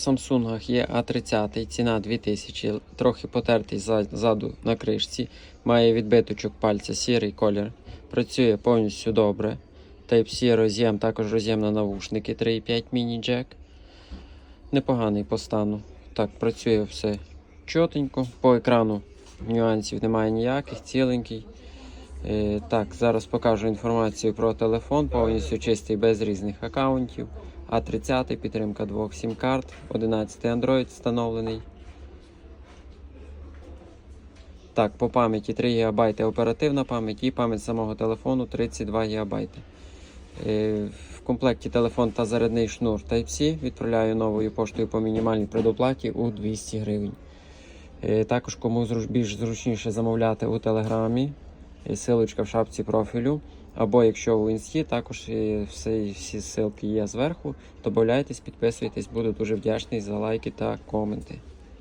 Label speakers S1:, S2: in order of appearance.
S1: Samsung є А30, ціна 2000, трохи потертий ззаду на кришці, має відбиточок пальця, сірий колір, працює повністю добре. Type-C роз'єм, також роз'єм на навушники 3.5 міні-джек. Непоганий по стану. Так, працює все чотенько. По екрану нюансів немає ніяких, ціленький. Е, так, зараз покажу інформацію про телефон, повністю чистий без різних аккаунтів. А30, підтримка двох сім-карт, 11 Android встановлений. Так, по пам'яті 3 ГБ оперативна пам'ять і пам'ять самого телефону 32 ГБ. Е, в комплекті телефон та зарядний шнур Type-C. Відправляю новою поштою по мінімальній предоплаті у 200 гривень. Е, також кому більш зручніше замовляти у Телеграмі, силочка в шапці профілю. Або якщо у інсті, також всі, всі ссылки є зверху. Добавляйтесь, підписуйтесь, буду дуже вдячний за лайки та коменти.